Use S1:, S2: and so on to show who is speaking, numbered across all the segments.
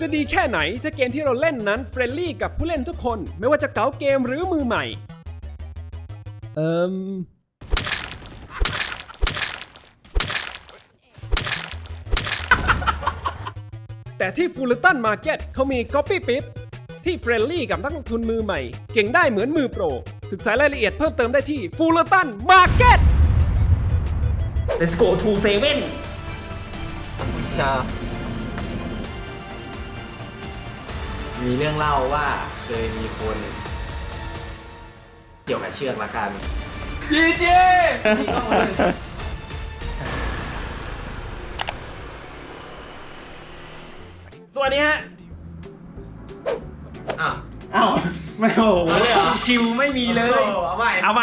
S1: จะดีแค่ไหนถ้าเกมที่เราเล่นนั้นเฟรนลี่กับผู้เล่นทุกคน ไม่ว่าจะเก๋าเกมหรือมือใหม่ เอิมแต่ที่ฟูลตันมาร์เก็ตเขามี Copy p i p ที่เฟรนลี่กับนักลงทุนมือใหม่ เก่งได้เหมือนมือโปร ศึกษารายละเอียดเพิ่มเติมได้ที่ฟูลตันมาร์เก็ต
S2: Let's go to seven
S3: ชา มีเรื่องเล่าว่าเคยมีคน เกี่ยวกับเชือกละกัน
S2: ยีเจ
S1: สวัสดีฮะ
S3: อ้าว
S2: เอ้าไม่โอ้โห
S3: เอาเลยเหรอ
S2: คิวไม่มีเลย
S3: เอาใหม่
S2: เอาไป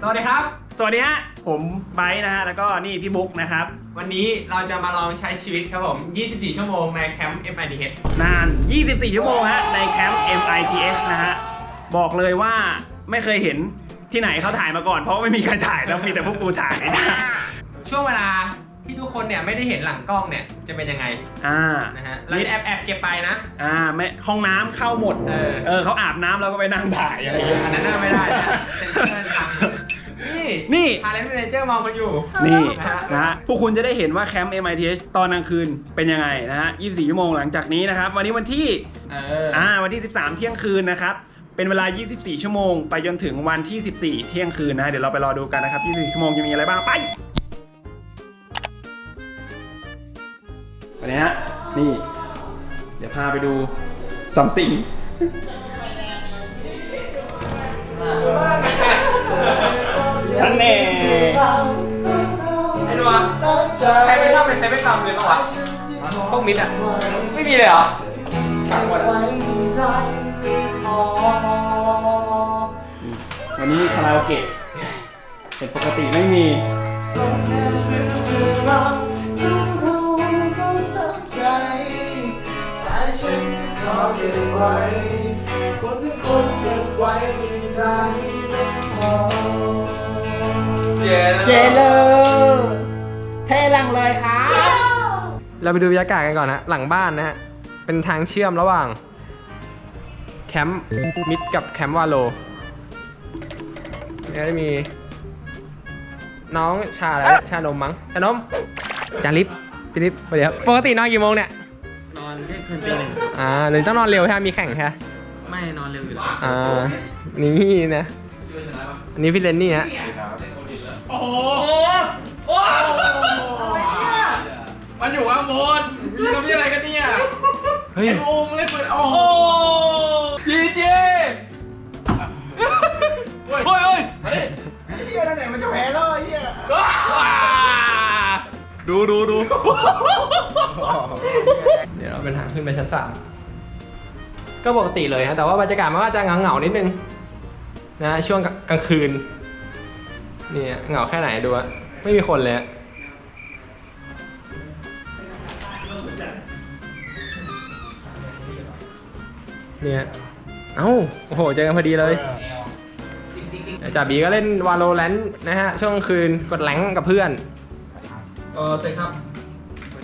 S3: สวัสดีครับ
S2: สวัสดีฮะ ผมไบร์ทนะฮะแล้วก็นี่พี่บุ๊กนะครับ
S3: วันนี้เราจะมาลองใช้ชีวิตครับผม 24 ชั่วโมงในแคมป์ MIDH
S2: นาน 24 ชั่วโมงฮะในแคมป์ MITH นะฮะบอกเลยว่าไม่เคยเห็นที่ไหนเขาถ่ายมาก่อน เพราะว่าไม่มีใครถ่ายแล้วมีแต่พวกกูถ่ายนะ
S3: ช่วงเวลาที่ทุกคนเนี่ยไม่ได้เห็นหลังกล้องเนี่ยจะเป็นยังไง
S2: อ่า
S3: นะฮะเราจะแอบแอบเก็บไปนะ
S2: อ่าไม่ห้องน้ำเข้าหมด
S3: เออ
S2: เออเขาอาบน้ำแล้วก็ไปนั่งถ่ายอะไรอย่างเงี้ย
S3: อันนั้นน่าไม่ได้นะเซ็นเซอร์ทาง นี่
S2: นี่
S3: ทาเลนต์แมเนเจอร์มองมันอยู่
S2: นี่
S3: นะฮะ
S2: นะฮะพวกคุณจะได้เห็นว่าแคมป์ MITH ตอนกลางคืนเป็นยังไงนะฮะ 24 ชั่วโมงหลังจากนี้นะครับ วันนี้วันที่
S3: เออ
S2: อ่า วันที่ 13 เที่ยงคืนนะครับ เป็นเวลา 24 ชั่วโมง ไปจนถึงวันที่ 14 เที่ยงคืนนะฮะ เดี๋ยวเราไปรอดูกันนะครับ 24 ชั่วโมงจะมีอะไรบ้างไปวันนี้ฮะ นี่ เดี๋ยวพาไปดู something แน่
S3: ไอ้หนูอะใครไม่ชอบเป็นเซฟเป็นกรรมเลยปะวะพวกมิดอะ ไม่มีเลยเหรอต่างหมดอะ
S2: วันนี้คาราโอเกะเป็นปกติไม่มี
S4: คนทุกคนเก็บไว้ในใจไม่พอ
S3: เย้
S2: เจเลอเทลังเลยครับ
S3: เราไปดูบรรยากาศกันก่อนนะหลังบ้านนะฮะ เป็นทางเชื่อมระหว่าง แคมป์มิดกับแคมป์วาโลแล้วจะมี น้องชาอะไรชานมมั้งชานมจาริปพี่ลิปเดี๋ยวปกตินอนกี่โมงเนี่ย
S5: นอนเที่ยงคืนตีหนึ่ง
S3: อ่าหรือต้องนอนเร็วใช่ไหมมีแข่งใช่ไหม
S5: ไม่นอนเร็วอยู่แล้ว
S3: อ่า นี่นะ อันนี้พี่เลนนี่ฮะ
S5: มันอยู่ข้างบนทำยังไงกันเนี่ย
S3: เฮ้ย
S5: โอ้มเลยเปิดโอ้โหจีเจเฮ้ยเฮ้ย
S4: เฮียนั่นไหนมันจะแพ้แล้วไอ้เฮีย
S5: ดูดูดู
S3: เดี๋ยวเราเป็นทางขึ้นไปชั้นสามก็ปกติเลยฮะแต่ว่าบรรยากาศมันก็จะเหงาๆนิดนึงนะช่วงกลางคืน นี่เหงาแค่ไหนดูอะไม่มีคนเลยอะเนี่ยเอ้าโอ้โห เจอกันพอดีเลยจ่าบีก็เล่นวาโลแรนต์นะฮะ ช่วงกลางคืนกดแหลงกับเพื่อน
S5: เออเสร็จครับ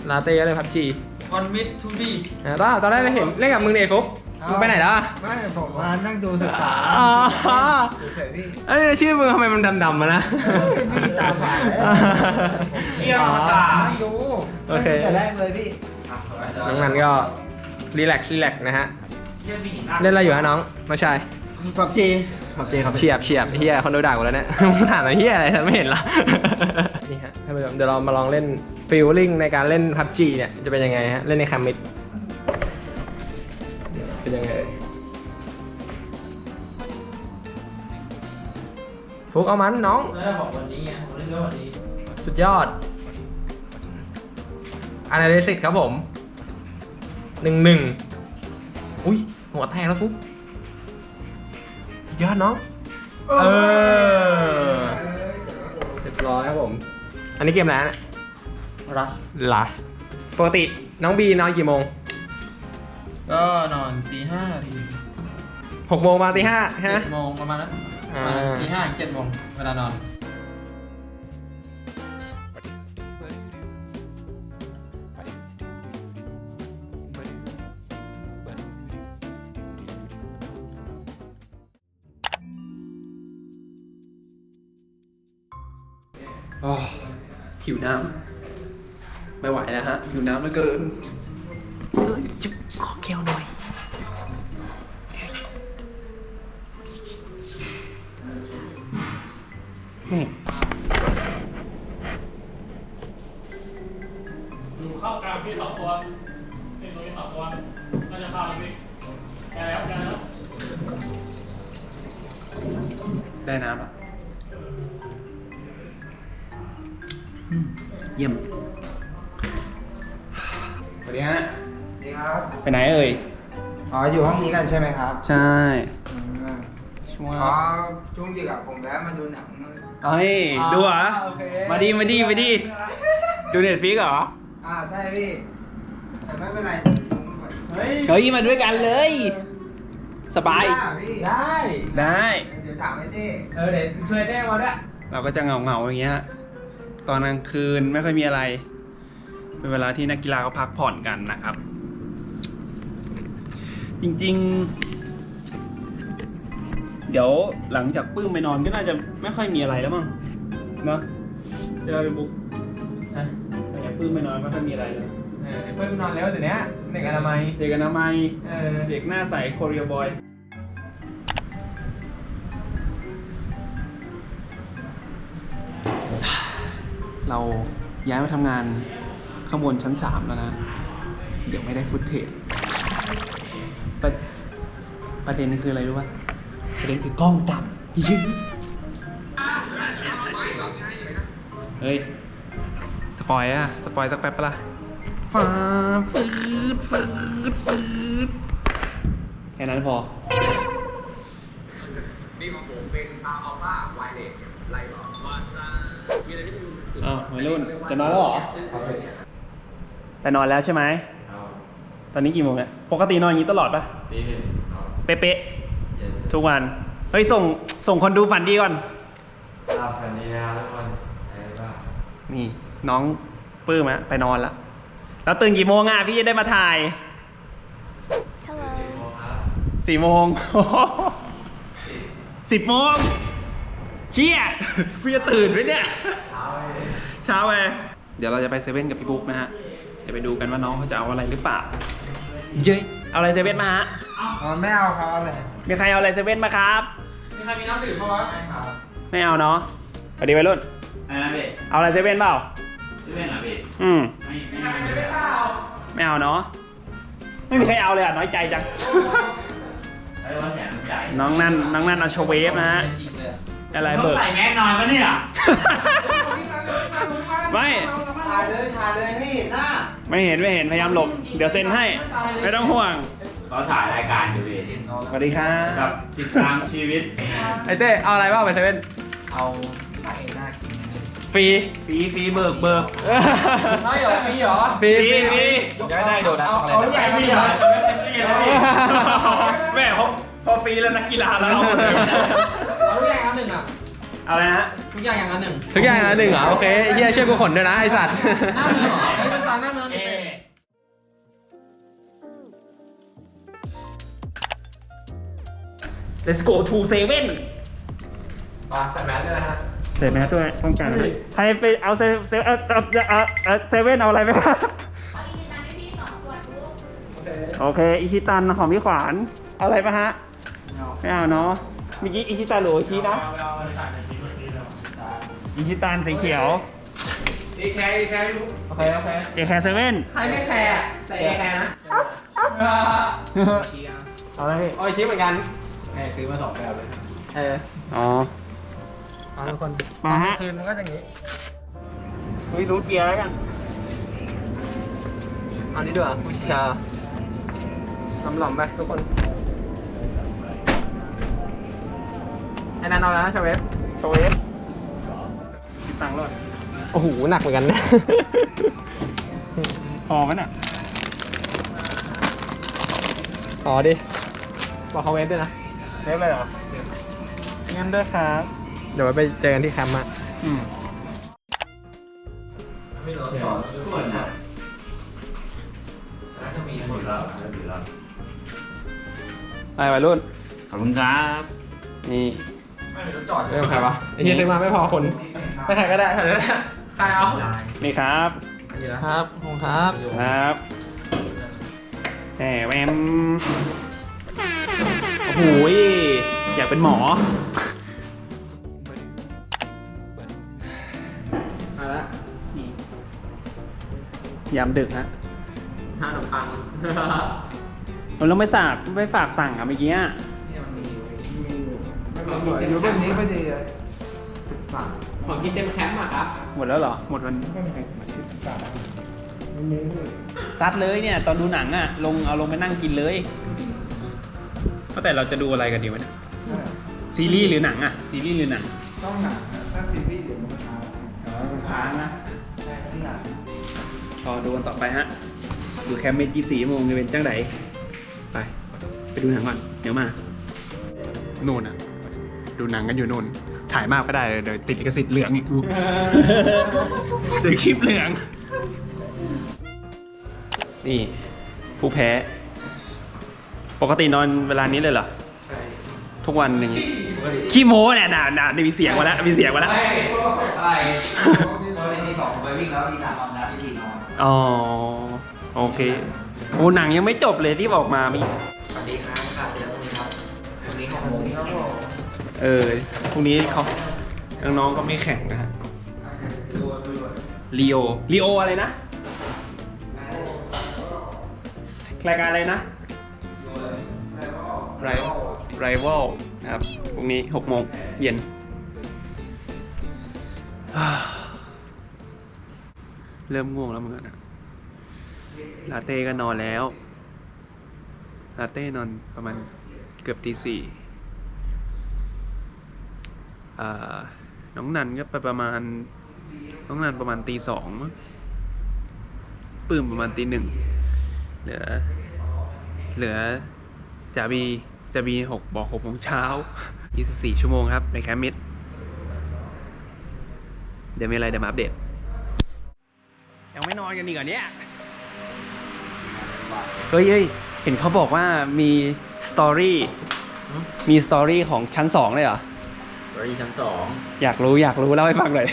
S3: ลาเต้ก็เล่นพับจี
S5: วันมิดทูบี
S3: อ่าตอนตอนแรกเราเห็นเล่นกับมึงเนี่ยไอ้ฟุก มึงไปไหนแล้วอะ
S4: ไม่ผมมานั่งดูศึกษา
S3: อ๋อ
S4: เฉยๆพี่
S3: เอ้ยชื่อมึงทำไมมันดำๆมานะ
S4: พี่ตาฝาดเลย
S5: เชี่ยวตา
S4: นั่งดู
S3: โอเค
S4: แต่แรกเลยพี่
S3: น้องนันก็รีแลกซ์รีแลกซ์นะฮะ
S5: เชี่ยวบี
S3: เล่นอะไรอยู่ฮะน้องน้องชาย
S4: ฝับจีฝับจีครับ
S3: เฉียบเฉียบเฮียคนดูด่ากูแล้วเนี่ยมึงถามอะไรเฮียอะไรฉันไม่เห็นละนี่ฮะท่านผู้ชมเดี๋ยวเรามาลองเล่นฟิลลิ่งในการเล่นพับจีเนี่ยจะเป็นยังไงฮะเล่นในแคมมิด เป็นยังไงเอ่ยฟุกเอามันน้อง
S5: แล้วบอกวันนี้ไงผมเล่นด้วยวันนี้
S3: สุดยอด Analysis ครับผม หนึ่งหนึ่ง อุ้ย หัวแตกแล้วฟุ๊กสุดยอดน้องเออเรียบร้อยครับผม อันนี้เกมอะไรนะ
S5: รัส
S3: Last ปกติน้องบีนอนกี่โมง
S5: ก็นอนตีห้าที
S3: หกโมงมาตีห้าฮะ เจ็
S5: ดโมงประมาณนั้นตีห้าเจ็ดโมงเวลานอน
S2: อ๋อหิวน้ำไม่ไหวแล้วฮะหิวน้ำเหลือเกิน
S3: ขอแก้วหน่อย
S5: อยู่เข้ากลางพี่สองตัวเป็นตัวที่สองตัวน่าจะเข้าแล้วพี่แกแล้วแกแล้ว
S2: ได้น้ำอะอืมเยี่ยมสวัสดีฮะ
S4: ดี ครับ
S2: ไปไหนเอ่ย
S4: อ๋อ อยู่ห้องนี้กันใช่ไหมครับ
S2: ใช่
S4: อืม
S2: ช่วง
S4: อ๋อช่วงดึกอะผมแวะมาดูหนัง
S2: เฮ้ย ดูเหรอ
S4: โอเค
S2: มาดีมาดีมาดีดูเน็ตฟิกเหรอ
S4: อ่าใช่พี่ แต่ไม่เป็นไร
S2: เฮ้ย มาด้วยกันเลย สบาย
S4: ได้พี่
S3: ได้
S2: ได้
S4: เดี๋ยวถามไอ้เต้
S3: เออเดี๋ยวช่วยแจ้งมาด้วย
S2: เราก็จะเหงาเงาๆอย่างเงี้ย ตอนกลางคืนไม่ค่อยมีอะไร เป็นเวลาที่นักกีฬาเขาพักผ่อนกันนะครับ จริง ๆ เดี๋ยวหลังจากปื้มไปนอนก็น่าจะไม่ค่อยมีอะไรแล้วมั้งเนาะเดี๋ยวเราไปบุกฮะหลังจากปื้มไปนอนไม่ค่อยมีอะไรแล้ว
S3: เออเพิ่มนอนแล้วเดี๋ยวนี้เด็กอนามัย
S2: เด็กอนามัย
S3: เออ
S2: เด็กหน้าใสโคเรียบอยเราย้ายมาทำงานข้างบนชั้นสามแล้วนะ เดี๋ยวไม่ได้ฟุตเทจประ ประเด็นคืออะไรรู้ป่ะประเด็นคือกล้องดับยิงเฮ้ย สปอยอะสปอยสักแป๊บปะล่ะฟ้าฟืดฟืดฟืดแค่นั้นพอ
S4: นี่ของผมเป็นอัลฟาไวเลสไลท์บอกวาซา
S2: อ้าววัยรุ่นจะนอนแล้วเหรอ แต่นอนแล้วใช่ไหม ตอนนี้กี่โมงเนี่ย ปกตินอนอย่างนี้ตลอดปะ
S3: ตีหนึ่ง
S2: เป๊ะๆทุกวัน เฮ้ยส่งส่งคนดูฝันดีก่อน
S3: ลาฝันดีนะครับทุกคนไอ้บ้า
S2: นี่น้องปื้มอะไปนอนละแล้วตื่นกี่โมงอะพี่จะได้มาถ่าย
S6: Hello.
S3: โมงครับ
S2: สี่โมงสิบโมงเชี่ยพี่จะตื่นไหมเนี่ย
S3: เอาไป
S2: เช้าไปเดี๋ยวเราจะไปเซเว่นกับพี่บุ๊กนะฮะเดี๋ยวไปดูกันว่าน้องเขาจะเอาอะไรหรือเปล่า เย้ย เอาอะไรเซเว่นมาฮะ
S4: อ๋อไม่เอาครับเอาเลย
S2: มีใครเอาอะไรเซเว่นมาครับ
S5: มีใครมีน้ำดื่มเพราะว่า
S4: ไม่ครับ
S2: ไม่เอาเนาะสวัสดีวัยรุ่น
S1: อะไรนะพี่
S2: เอาอะไรเซเว่นเปล่า
S1: ชื่อเล่นเหรอพี่
S2: อืม
S1: ไม่ไม่ไม่ไม่
S2: ไม่เอาเนาะ ไม่มีใครเอาเลยอะน้อยใจจัง
S1: ไอ้ว่าแสนใหญ่
S2: น้องนั่นน้องนั่นเอาโชว์เวฟนะฮะ อะไรเบิก
S1: ใส่แมสนอนปะเนี่ย
S2: ไม่
S4: ถ่ายเลยถ่ายเลยนี่หน้า
S2: ไม่เห็นไม่เห็นพยายามหลบ เดี๋ยวเซ็นให้ ไม่ต้องห่วง
S1: เราถ่ายรายการอยู่พี่
S2: สวัสดีครั
S1: กับบติดตามชีวิต
S2: ไอเต้เอาอะไรบ้างไปเซเว่น
S4: เอาไข่หน้ากิน
S2: ฟรีฟรีฟรีเบิกเบิก
S5: ไม่เหรอมีเหรอ
S2: ฟรีฟรีฟรี
S5: ยังไม่ได้โดนนะเอาใหญ่
S1: ไม่
S5: ไม่
S1: มี
S5: เห
S1: เห
S5: ร
S1: ร
S5: อ
S1: อไม่มีเหรอพี่
S2: แม่พอพอฟรีแล้วนักกีฬาแล้วเอาหมดเลย
S5: เอาทุกอย่างอันหนึ่งอะ
S2: เอาอะไรฮะ
S5: ทุกอย่างอย่างอันหนึ่ง
S3: ทุกอย่างอันหนึ่งเหรอโอเคเฮียช่วยกูขนด้วยนะไอสัตว์
S5: หน้าเมืองเหรอไอ้เป็นตาหน้าเมืองนี่เป็น
S2: Let's go to seven
S3: มาใส่แมสด้วยนะฮะ
S2: เสร็จไหมด้วยป้องกันใครไปเอาเซเซเออเออเออเออเซเว่นเอาอะไรไหมครับ
S6: ขออีกนิดนึงให้พี่สองขวดลูก
S2: โอเค อิชิตันของพี่ขวาน เอาอะไรปะฮะ ไม่เอาเนาะ เมื่อกี้อิชิตันหรือโอชินะอิ ชิตันสีเขียว
S5: ดีแคร์ดีแคร์
S3: โอเคโอเค
S2: เอแคร์เซเว่น
S5: ใครไม่แคร์อะแต่เอแคร์นะ
S2: เอาอะไรพี่
S3: โอ้ยชิปเหมือนกัน
S4: ซื้อมาสองแบบเลย
S3: เออ
S2: อ๋อ
S3: มาทุกคน
S2: มาฮะ
S3: คืนมันก็อย่างนี้
S2: เฮ้ยรูทเบียร์แล้วกัน
S3: อันนี้ด้วยผู้ชาหล่อมๆไปทุกคนไอ้นั่นเอาแล้วนะชาเวฟ
S2: โชว์เอฟคิด ตังค์แล้ว
S3: โอ้โหหนักเหมือนกันนะ
S2: พอไหมน่ะ
S3: อ๋อดิ บอกเขาเวฟด้วยนะ
S2: เซฟเลยเหรองั้นด้วยครับ
S3: เดี๋ยวไว้ไปเจอกันที่แคมป์อะ
S2: อืมไปวัยรุ่น
S1: ขอบคุณครับ
S2: นี่
S3: เรื่องใครวะไอ้เฮียซื้อมาไม่พอคน
S4: ครับ
S3: ไปถ่ายก็ได้ถ่ายก็ได้ถ่ายเอา
S2: นี่ครับ
S3: ครับขอบคุณครับ
S2: ครับแหมแวมโอ้โหยอยากเป็นหมอ
S3: มาละ
S2: ยามดึกฮะ
S3: ห้าขนมปัง
S2: เราไม่ฝากไม่ฝากสั่งอะเมื่อกี้อะ
S4: อยู่บนนี้พอดีเลย
S3: ของกินเต็มแคมป์อะครับ
S2: หมดแล้วเหรอ หมดวัน
S4: มันมี
S2: ซัดเลยเนี่ย ตอนดูหนังอะลงเอาลงไปนั่งกินเลยก็แต่เราจะดูอะไรกันดีวะเนี่ยซีรีส์หรือหนังอะซีรีส์หรือหนัง
S4: ต้องหนังนะถ้าซีรีส์เดี๋ยวมันช้า
S2: ค้างนะ
S4: ใช่ที่หนัง
S2: รอดูกันต่อไปฮะ ดูแคมเมดยี่สี่ชั่วโมงจะเป็นจังไดไป ไปดูหนังก่อน เดี๋ยวมานู่นอะ ดูหนังกันอยู่นู่น ถ่ายมากไม่ได้เลยเดี๋ยวติดลิขสิทธิ์เหลืองอีกกูเดี๋ยวคลิปเหลือง นี่ ผู้แพ้ ปกตินอนเวลานี้เลยเหรอ
S3: ใช่
S2: ทุกวันอย่างงี้ ขี้โม้เนี่ยน่ะน่ะมีเสียงมาแล้วมีเสียงมาแล้ว
S7: อะไรพอเป็นที่สองผมไปวิ่งแล้วที่สามนอนแล้วที่สี่นอน
S2: อ๋อ โอเค โอ้หนังยังไม่จบเลยที่บอกมามี
S7: เออ
S2: พรุ่งนี้เขาน้องๆก็ไม่แข่งนะฮะลีโอลีโออะไรนะ รายการอะไรนะไรไรวลนะครับพรุ่งนี้หกโมงเย็น เริ่มง่วงแล้วเหมือนกันนะลาเต้ก็นอนแล้ว ลาเต้นอนประมาณเกือบตีสี่ น้องนันก็ไปประมาณ น้องนันประมาณตีสองมั้งปื้มประมาณตีหนึ่งเหลือ เหลือจาบีจาบีหกบอกหกโมงเช้า 24 ชั่วโมงครับ ในแคมป์มิดเดี๋ยวมีอะไรเดี๋ยวมาอัปเดต ยังไม่นอนกันอีกเหรอเนี่ย เฮ้ยเฮ้ยเห็นเขาบอกว่ามีสตอรี่ มีสตอรี่ของชั้นสองเลยเหรอ
S8: สตอรี่ชั้นสอง
S2: อยากรู้อยากรู้เล่าให้ฟังหน่อย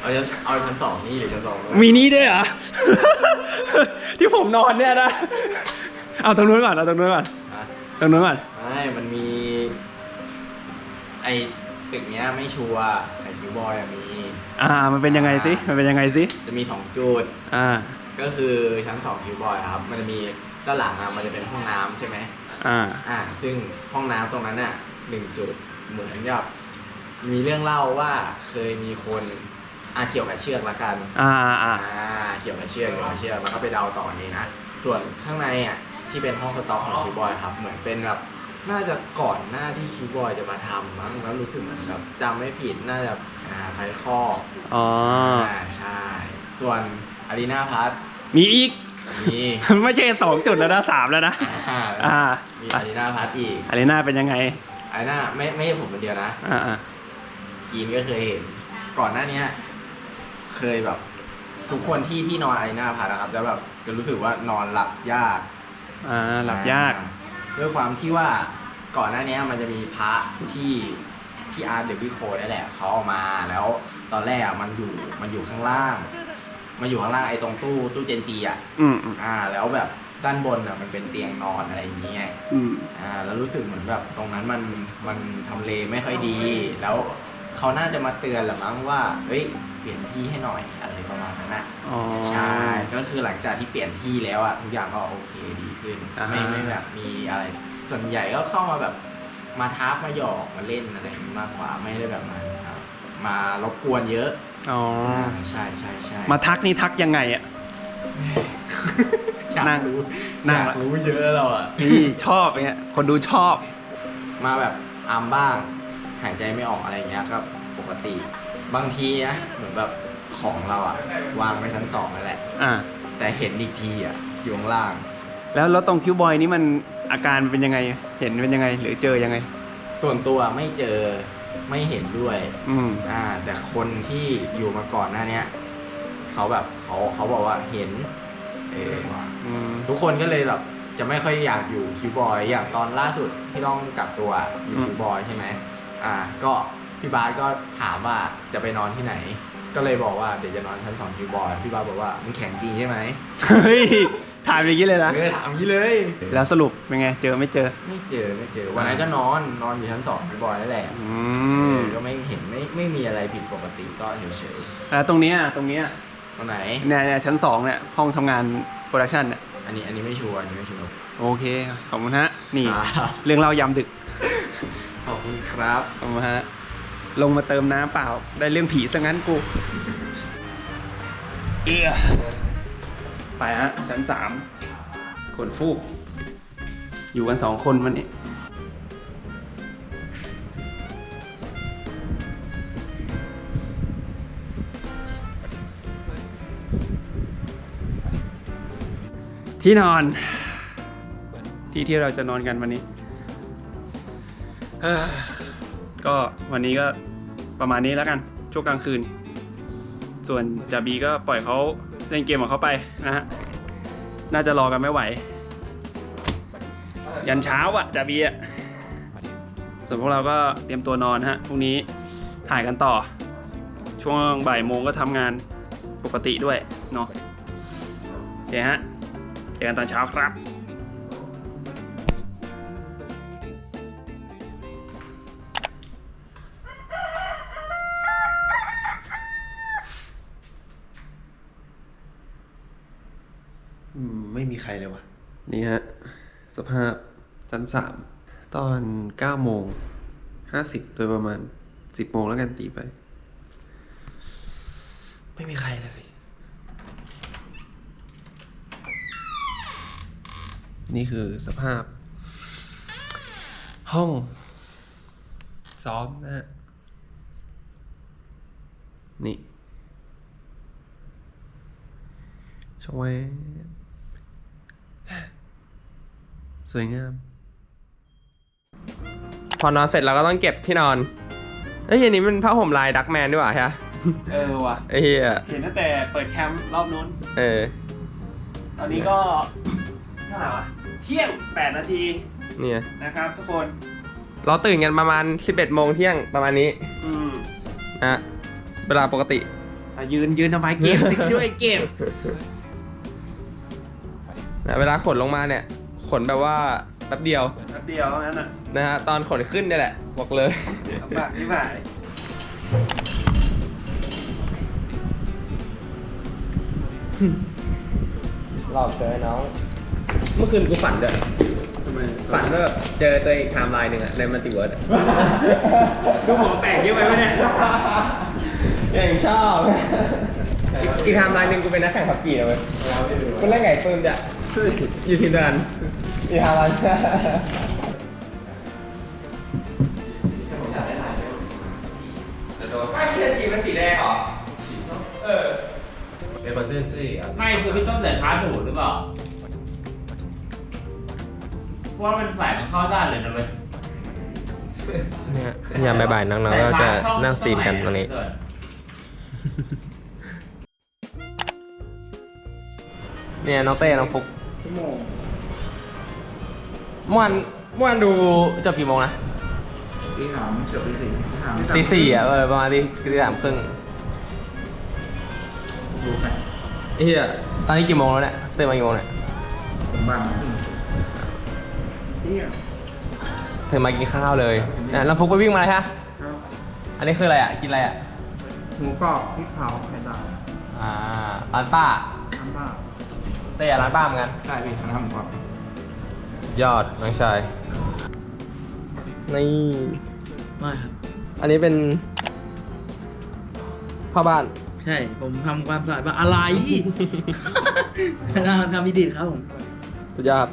S8: เอาชั้นเอาชั้นสองนี่หรือชั้นสองนู้น
S2: มีนี่ด้วยเหรอ ที่ผมนอนเนี่ยนะ เอาตรงนู้นก่อนเอาตรงนู้นก่อน
S8: ฮะ
S2: ตรงนู้นก่อน
S8: ไม่มันมี ไอตึกเนี้ยไม่ชัวร์แต่คิวบอยอะมี
S2: อ่า มันเป็นยังไงสิมันเป็นยังไงสิ
S8: จะมีสองจุด
S2: อ่า
S8: ก็คือชั้นสองคิวบอยครับ มันจะมีด้านหลังอะมันจะเป็นห้องน้ำใช่ไหม
S2: อ่า
S8: อ่า ซึ่งห้องน้ำตรงนั้นน่ะหนึ่งจุด เหมือนกับมีเรื่องเล่าว่าเคยมีคนอ่าเกี่ยวกับเชือกละกัน
S2: อ่าอ่า
S8: อ่าเกี่ยวกับเชือกเกี่ยวกับเชือกแล้วก็ไปเดาต่อนี้นะส่วนข้างในอะที่เป็นห้องสต็อกของคิวบอยครับ เหมือนเป็นแบบน่าจะก่อนหน้าที่คิวบอยจะมาทำมั้งแล้วรู้สึกเหมือนแบบจำไม่ผิดน่าจะอ่าไฟข้อ
S2: อ๋อ
S8: อ่าใช่ ส่วนอารีนาพัท
S2: มีอีก
S8: มี
S2: ไม่ใช่สองจุดแล้วนะสามแล้วนะ
S8: อ่า
S2: อ่า
S8: มีอารีนาพัทอีก
S2: อารีนาเป็นยังไง
S8: อารีนาไม่ไม่ใช่ผมคนเดียวนะ
S2: อ่าอ่า
S8: กีนก็เคยเห็น ก่อนหน้าเนี้ย เคยแบบ ทุกคนที่ที่นอนอารีนาพัทนะครับ จะแบบจะรู้สึกว่านอนหลับยาก
S2: อ่าหลับยาก
S8: อ่ด้วยความที่ว่าก่อนหน้านี้มันจะมีพระที่พี่อาร์ตเดวิโคนี่แหละเขาเอามาแล้ว ตอนแรกอะมันอยู่มันอยู่ข้างล่าง มันอยู่ข้างล่างไอ้ตรงตู้ตู้เจนจีอะ
S2: อืมอืม
S8: อ่า แล้วแบบ ด้านบนอะมันเป็นเตียงนอนอะไรอย่างเงี้ย
S2: อืม
S8: อ่าแล้วรู้สึกเหมือนแบบตรงนั้นมันมันทำเลไม่ค่อยดี แล้วเขาน่าจะมาเตือนแหละมั้งว่า เอ้ย เปลี่ยนที่ให้หน่อยอะไรประมาณนั้นนะ
S2: อ๋อ
S8: ใช่ ก็คือหลังจากที่เปลี่ยนที่แล้วอะทุกอย่างก็โอเคดีขึ้น
S2: อ่าฮะ
S8: ไม่ไม่แบบมีอะไร ส่วนใหญ่ก็เข้ามาแบบมาทักมาหยอกมาเล่นอะไรอย่างนี้มากกว่าไม่ได้แบบมาครับมารบกวนเยอะ
S2: อ๋อ
S8: ใช่ใช่ใช่
S2: มาทักนี่ทักยังไงอะ
S8: อยาก
S2: นั่ง
S8: รู้
S2: นั่ง
S8: อยากรู้เยอะเราอะ
S2: นี่ชอบเงี้ยคนดูชอบ
S8: มาแบบอัมบ้าง หายใจไม่ออกอะไรอย่างเงี้ยครับ ปกติ บางทีนะเหมือนแบบของเราอะวางไว้ชั้นสองนั่นแหละ
S2: อ่า
S8: แต่เห็นอีกทีอะอยู่ข้างล่าง
S2: แล้วแล้วตรงคิวบอยนี่มันอาการเป็นยังไง เห็นเป็นยังไง หรือเจอยังไง
S8: ส่วนตัวไม่เจอไม่เห็นด้วย
S2: อืม
S8: อ่าแต่คนที่อยู่มาก่อนหน้าเนี้ยเขาแบบเขาเขาบอกว่าเห็นเออ
S2: อืม
S8: ทุกคนก็เลยแบบจะไม่ค่อยอยากอยู่คิวบอยอย่างตอนล่าสุดที่ต้องกักตัวอยู่
S2: อืม
S8: คิวบอยใช่ไหมอ่า ก็พี่บาสก็ถามว่าจะไปนอนที่ไหน ก็เลยบอกว่าเดี๋ยวจะนอนชั้นสองคิวบอยพี่บาสบอกว่ามึงแข็งจริงใช่ไหม
S2: เฮ้ยถามอย่างนี้เลยนะ
S8: เออถามอย่างนี้เลย
S2: แล้วสรุปเป็นไง เจอไม่เจอ
S8: ไม่เจอไม่เจอวันนั้นก็นอนนอนอยู่ชั้นสองคิวบอยนั่นแหละ
S2: อื
S8: เอ
S2: ม
S8: อก็ไม่เห็นไม่ไม่มีอะไรผิดปกติก็เฉย
S2: แล้วตรงเนี้ยตรงเนี้ย
S8: ๆ ตรงไหน
S2: เนี่ยเนี่ยชั้นสองเนี่ยห้องทำงานโปรดักชันเนี่ย
S8: อันนี้อันนี้ไม่ชัวร์อันนี้ไม่ชัวร์
S2: โอเค ขอบคุณฮะ นี่
S8: ครับ
S2: เรื่องเล่ายามดึก
S8: ขอบคุณครับ
S2: ขอบคุณฮะ ลงมาเติมน้ำเปล่า ได้เรื่องผีซะงั้นกูเอียไปฮะชั้นสามขนฟูก อยู่กันสองคนวันนี้ ที่นอน ที่ที่เราจะนอนกันวันนี้ ก็วันนี้ก็ประมาณนี้แล้วกันช่วงกลางคืน ส่วนจาบีก็ปล่อยเขาเล่นเกมของเขาไปนะฮะน่าจะรอกันไม่ไหว ยันเช้าอะจาบีอะส่วนพวกเราก็เตรียมตัวนอนฮะพรุ่งนี้ถ่ายกันต่อ ช่วงบ่ายโมงก็ทำงานปกติด้วยเนาะโอเคฮะ เจอกันตอนเช้าครับ
S9: อืมไม่มีใครเลยวะนี่ฮะ สภาพชั้นสามตอนเก้าโมงห้าสิบโดยประมาณสิบโมงแล้วกันตีไป ไม่มีใครเลย นี่คือสภาพ ห้อง ซ้อมนะฮะ นี่ชวยสวยงาม
S3: พอนอนเสร็จเราก็ต้องเก็บที่นอนเอ้ยอันนี้มันผ้าห่มลายดักแมนด้วยว่ะใช่ปะ
S2: เออว่ะ
S3: ไอ้เหี้ย
S2: เห็นตั้งแต่เปิดแคมป์รอบนู้น
S3: เออ
S2: ตอนนี้ก็ เท่าไหร่วะเที่ยง 8 นาที
S3: เนี่ย
S2: นะครับทุกคน
S3: เราตื่นกันประมาณ 11โมงเที่ยงประมาณนี้
S2: อืม
S3: นะฮะเวลาปกติ
S2: อะยืนยืนทำไมเกมติดด้วยเกม
S3: นะเวลาขนลงมาเนี่ย ขนแบบว่าแป๊บเดียว
S2: แป๊บเดียวเท่านั้นอะ
S3: นะฮะตอนขนขึ้นเนี่ยแหละบอกเลย
S2: ลำบากที่ไหน
S3: หลอกเจอน้อง เมื่อคืนกูฝันด้วย
S2: ทำไม
S3: ฝันว่าแบบเจอตัวเองไทม์ไลน์หนึ่งอะในมัลติเวิร์ส
S2: ดูหมอแปลกเยอะไปไหมเนี่ย
S3: อย่างชอบอีกอีกไทม์ไลน์หนึ่งกูเป็นนักแข่งขับขี่นะเว้ยกูเล่นไก่ปืนจะอยู่ทีมเดียวกันอีกไทม์ไลน์ไม่เส้นจีมันสีแดงเหรอ เออ
S8: เป็นคนซื่อๆอะ
S1: ไม่คือพี่ต้องใส่ท้ายหมูหรือเปล่า เพราะว่ามันใส่มันเข้าได้เลยนะเว้ย
S3: เนี่ยยามบ่ายๆน้องๆก็จะนั่งซีนกันตรงนี้ เนี่ยน้องเต้น้องฟุกเมื่อวานเมื่อวานดูจบกี่โมงนะ
S4: ตีสามเกือบตีสี่ตีสาม
S3: ตีสี่อะเออประมาณตีตีสามครึ่ง
S4: ดูไป
S3: ไอ้เหี้ยตอนนี้กี่โมงแล้วเนี่ยตื่นมากี่โมงเนี่ย
S4: ผมบ้านครึ่ง เที่ย
S3: ตื่นมากินข้าวเลยนะแล้วฟุกไปวิ่งมาเลยฮะอันนี้คืออะไรอะ กินอะไรอะ
S4: หมูกรอบพริกเผาไข่ดาว
S3: อ่า ร้านป้า
S4: น้ำบ้า
S3: เต้อะร้านป้าเหมือนกัน
S4: ใช่พี่ทำหมูกรอบ
S3: ยอดน้องชาย นี่
S10: ไม่ครับ
S3: อันนี้เป็นพ่อบ้าน
S10: ใช่ ผมทำความสะอาดบ้านอะไร ทำทำพิธีครับผม
S3: สุดยอด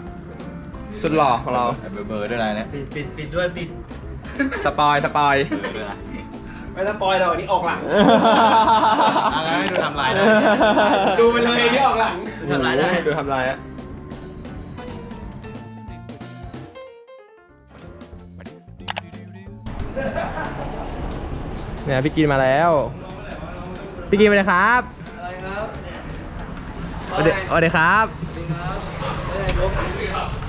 S3: สุดหล่อของเรา
S8: เบอร์เบอร์ด้วยอะไรเนี่ย
S10: ปิดปิดปิดด้วยปิด
S3: สปอยสปอย
S8: เบอร์ด้วยนะ
S2: ไม่ต้องปล่อยเราอันนี้ออกหลัง
S8: อะงั้นให้ดูทำลายนะ
S2: ดูไปเลยอันนี้ออกหลัง
S10: ทำลายได้
S3: ดูทำลายอะเนี่ยพี่กินมาแล้ว พี่กินมาเลยครับ
S10: อะไรครับ
S3: สวัสดีสวัสดีครับ
S10: สวัสดีครับ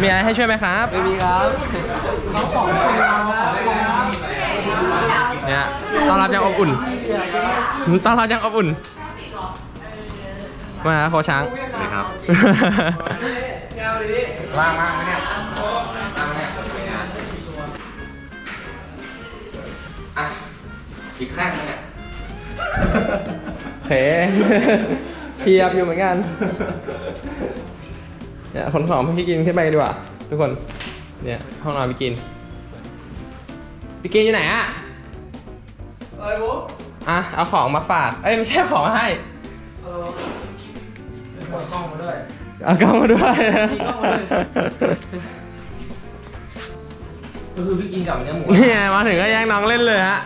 S3: มีอะไรให้ช่วยไหมครับ
S7: ไม่มีครับ
S3: เนี่ยต้อนรับยังอบอุ่นต้อนรับยังอบอุ่น มาโคช้างนะครับ
S1: ว่างมากไหมเนี่ย
S7: อะอีกข้างนึงอะ
S3: โอเคเชียบอยู่เหมือนกัน เนี่ยคนของพี่กินขึ้นไปดีกว่า ทุกคน เนี่ยห้องนอนพี่กิน พี่กินอยู่ไหนอะอะไรวะอะเอาของมาฝาก เอ้ยไม่ใช่ของมาให้ เอากล้องมาด้วย เอากล้องมาด้วย
S7: ก็คือพี่กินกับเนื้อหมู
S3: เนี่ยมาถึงก็แย่งน้องเล่นเลยฮะ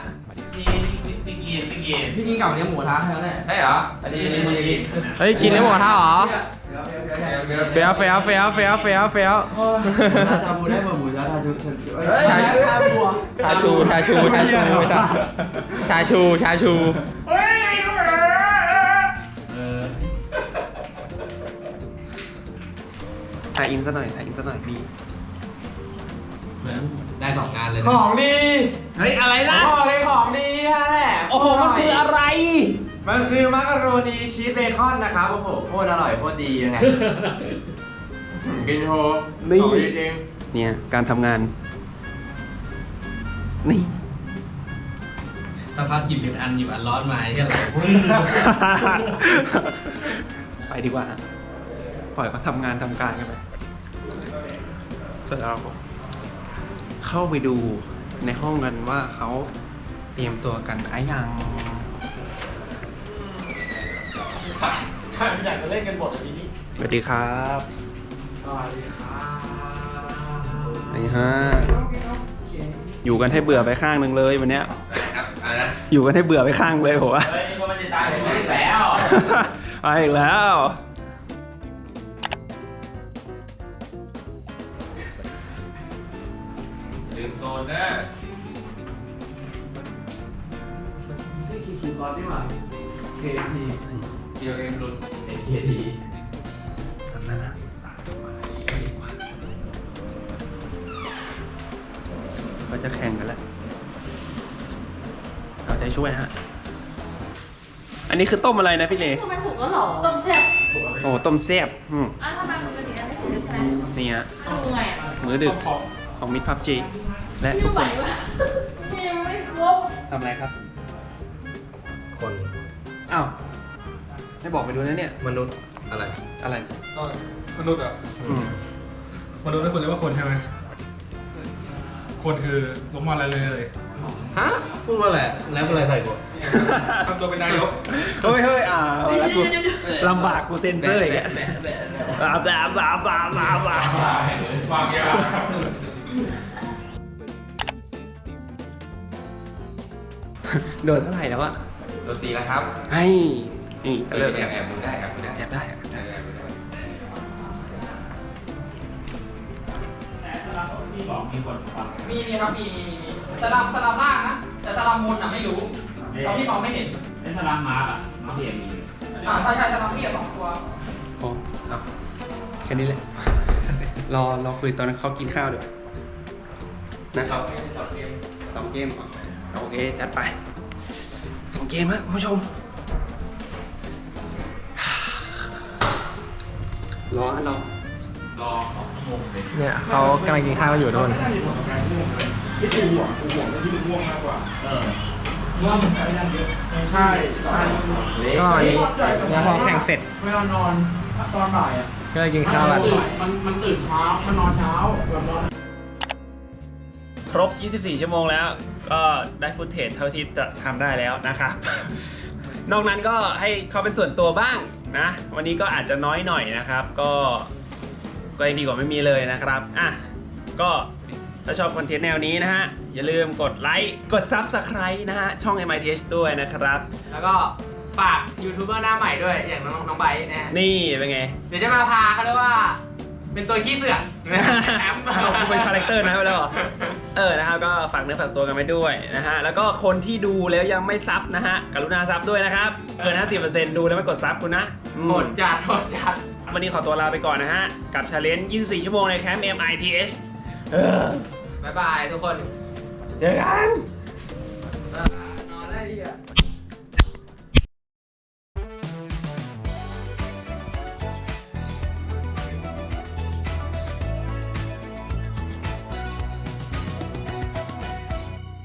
S7: พี่พี่พี่กินพี่กินพี่กินกับเนื้อหมูท้าใช่ไหมได้เหรออันนี้อันนี้อันนี้
S3: เฮ้ยกินได้หมดท่าเหรอ เเฟี้ยวเฟี้ยวเฟี้ยวเฟี้ยวเฟี้ยวเฟี้ยว
S8: ชาบูได้หมดหมูชาชาชู
S3: ชาชาชูชาชูชาชูชาชูชาชู
S2: ถ่ายอินซะหน่อยถ่ายอินซะหน่อยดี
S7: ได้สองงานเลย
S8: ของดี
S2: เฮ้ยอะไรนะ
S8: บอกเลยของดีแหละ
S2: โอ้โห มันคืออะไร
S8: มันคือมักกะโรนีชีสเบคอนนะครับโอ้โหโคตรอร่อยโคตรดียังไงกินโฮ
S2: นี่
S8: ของดีจริง
S2: เนี่ย การทำงาน นี่
S7: สักพักหยิบเป็นอันหยิบอันร้อนมาไอ้เหี้ยไหล
S2: ไปดีกว่า ปล่อยเขาทำงานทำการกันไปส่วนเรา เข้าไปดูในห้องกันว่าเขาเตรียมตัวกันไอ้ยัง
S11: ใครไม่อยากจะเล่นกันหมดอันนี้
S2: สวัสดีครับ
S11: สวัสดีครับ
S2: นี่ฮะอยู่กันให้เบื่อไปข้างหนึ่งเลยวันเนี้ย
S7: อะไรนะ
S2: อยู่กันให้เบื่อไปข้างเลยผมว่า
S11: เฮ้ยนี่ก็มันจะตายถึงอีกแล้ว
S2: ไปอีกแล้ว
S7: ลืมโซนนะ
S2: เราจะแข่งกันแล้วเอาใจช่วยฮะ อันนี้คือต้มอะไรนะพี่เล
S6: คือมันถูกแล้วเหรอต้มแซ่บ
S2: โอ้ต้มแซ่บอืม
S6: อะทำไมปกติเราไม่ถูกใช่ไหม
S2: นี่ฮะ
S6: ดูไงอะ
S2: มื้อดึก ของมิตรพับจีและทุ
S6: ชื่
S2: ก
S6: อ
S2: ค
S6: ไหวน
S2: น
S6: วะยังไม่ครบ
S2: ทำอะไรครับ
S1: คน
S2: อ้าวไม่บอกไปดูนะเนี่ย
S1: มนุษย์อะไร
S2: อะไร
S11: มนุษย์อะ
S2: อืม
S11: มนุษย์ไม่ควรเรียกว่าคนใช่ไหมคนคือลงมาอะไรเลย
S7: ฮะพูดว่าอะไรแล้วอะไรใส่กู
S11: ทำตัวเป็นนายก
S2: เฮ้ยเฮ้ยอ่า
S6: เดี๋ยว
S2: แล้วกู
S6: เดี๋ยวเดี๋ยว
S2: ลำบากกูเซ็นเซอร์อีกอะบาบาบาบาบาบา
S11: วางยา
S2: โดนเท่าไหร่แล้วอะ
S1: ตัวซีแล้วครับ
S2: ไอ้นี่
S1: เลิ
S2: เลิ
S1: ก
S2: ก
S1: แอ
S2: แอ
S1: บบแอบดูได้แอบดูได้
S2: แอบได้แอบได้
S1: แอบดูได้
S7: มีมีครับมีมีมีมีสลับสลับล่างนะแต่สลับมนอะไม่รู้เพราะพี่มองไม่เห็น
S11: ไอ้พลังมาร์กอะมาเห็น
S7: อ่าใช่ใช่สลับเรียบสองตัว
S2: โอ้เอาแค่นี้แหละ รอรอคุยตอนนั้นเขากินข้าวเดี๋ยวนะสองเกมสองเกมสองเกมโอเค จัดไป สองเกมฮะคุณผู้ชม รอนะรอ
S3: เนี่ยเขากำลังกินข้าวกันอยู่ทุกคน
S8: ใช่ใช่
S3: ก็อันนี้เนี่ยพอแข่งเสร็จ
S7: เวลานอนตอนบ่ายอะ
S3: ก็เลยกินข้าวกัน
S7: มันมันตื่นเช้ามันนอนเช้าแบบนอน
S2: ครบ 24 ชั่วโมงแล้ว ก็ได้ฟุตเทจเท่าที่จะทำได้แล้วนะครับ นอกนั้นก็ให้เขาเป็นส่วนตัวบ้างนะ วันนี้ก็อาจจะน้อยหน่อยนะครับ ก็ก็ยังดีกว่าไม่มีเลยนะครับอะก็ถ้าชอบคอนเทนต์แนวนี้นะฮะ อย่าลืมกดไลค์กด Subscribe นะฮะ ช่อง MITH ด้วยนะครับ
S7: แล้วก็ฝากยูทูบเบอร์หน้าใหม่ด้วยอย่างน้องน้องไบร์ทนะฮะ
S2: นี่เป็นไง
S7: เดี๋ยวจะมาพาเขาเรียกว่า เป็นตัวขี้เสือก แอม
S2: กูเป็นคาแรคเตอร์นะไปแล้วเหรอ เออนะครับก็ฝากเนื้อฝากตัวกันไปด้วยนะฮะแล้วก็คนที่ดูแล้วยังไม่ซับนะฮะกรุณาซับด้วยนะครับเกินห้าสิบเปอร์เซ็นต์ดูแล้วไม่กดซับคุณนะหม
S7: ดจัดหมดจัด
S2: วันนี้ขอตัวลาไปก่อนนะฮะ กับชาเลนจ์24 ชั่วโมงในแคมป์ MITH
S3: บ๊ายบายทุกคน
S2: เจอกัน
S3: นอนได้ดีอะ